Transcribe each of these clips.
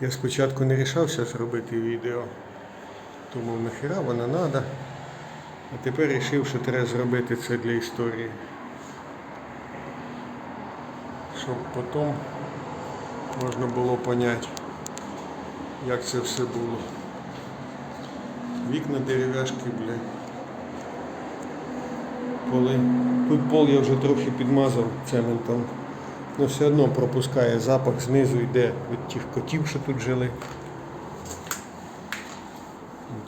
Я спочатку не рішався зробити відео, тому нахіра воно треба. А тепер вирішив, що треба зробити це для історії. Щоб потім можна було поняти, як це все було. Вікна дерев'яшки, бля. Поли. Тут пол я вже трохи підмазав цементом. Але все одно пропускає запах знизу йде від тих котів, що тут жили.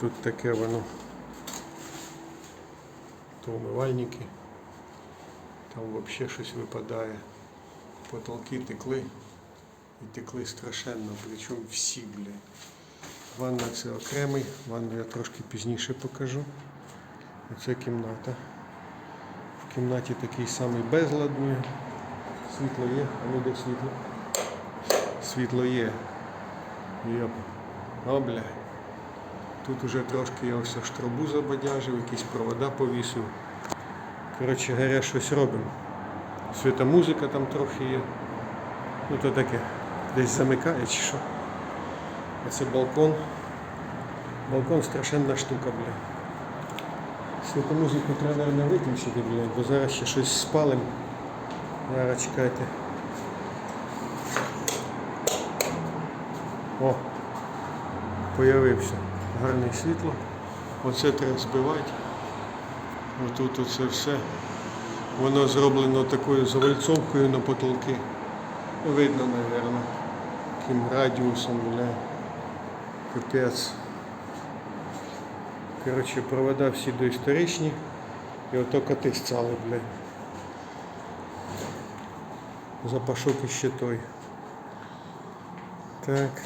Тут таке воно. То умивальники. Там взагалі щось випадає. Потолки текли. І текли страшенно, причому всі, бля. Ванна це окремий, ванну я трошки пізніше покажу. Оце кімната. В кімнаті такий самий безладний. Світло є, а де світло? Світло є. Йоп. О, бля. Тут уже трошки я ось штробу забадяжив, якісь провода повісив. Коротше говоря, щось робимо. Свята музика там трохи є. Ну то таке. Десь замикає чи що. А це балкон. Балкон страшенна штука, бля. Святу музику треба, мабуть, виключити, блядь, бо зараз ще щось спалим. Зараз чекайте. О! Появився гарне світло. Оце треба збивати. Отут оце все. Воно зроблено такою завальцовкою на потолки. Видно, мабуть. Таким радіусом, бля. Капець. Коротше, провода всі доісторичні. І ото коти сцали, блядь. Запашок іще той. Так.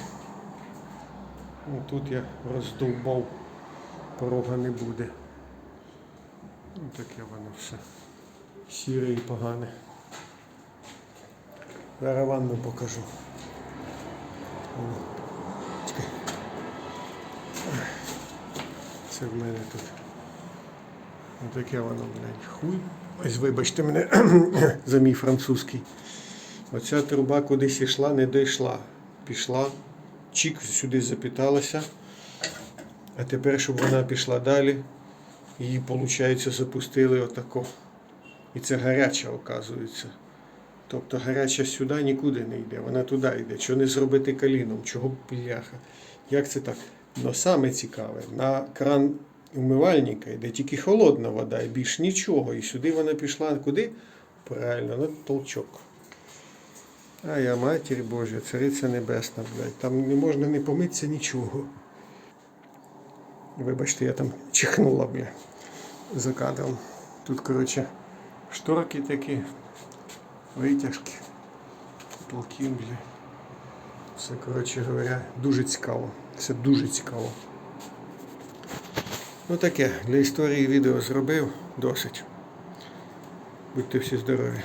Ну, тут я роздовбав. Порога не буде. Ну, таке воно все. Сіре і погане. Зараз ванну покажу. Це в мене тут. Отаке воно, блядь, хуй. Ось вибачте мене за мій французький. Оця труба кудись йшла, не дійшла. Пішла, чік сюди запіталася. А тепер, щоб вона пішла далі, її, виходить, запустили отако. І це гаряча, оказується. Тобто гаряча сюди нікуди не йде, вона туди йде. Чого не зробити каліном? Чого бляха? Як це так? Но саме цікаве, на кран умивальника йде тільки холодна вода і більш нічого. І сюди вона пішла куди? Правильно, на толчок. А я матір Божа, цариця небесна, блядь. Там не можна не помитися нічого. Вибачте, я там чихнула, бля, за кадром. Тут, коротше, шторки такі, витяжки, потолки, бля. Все, коротше говоря, дуже цікаво. Це дуже цікаво. Ну таке, для історії відео зробив досить. Будьте всі здорові.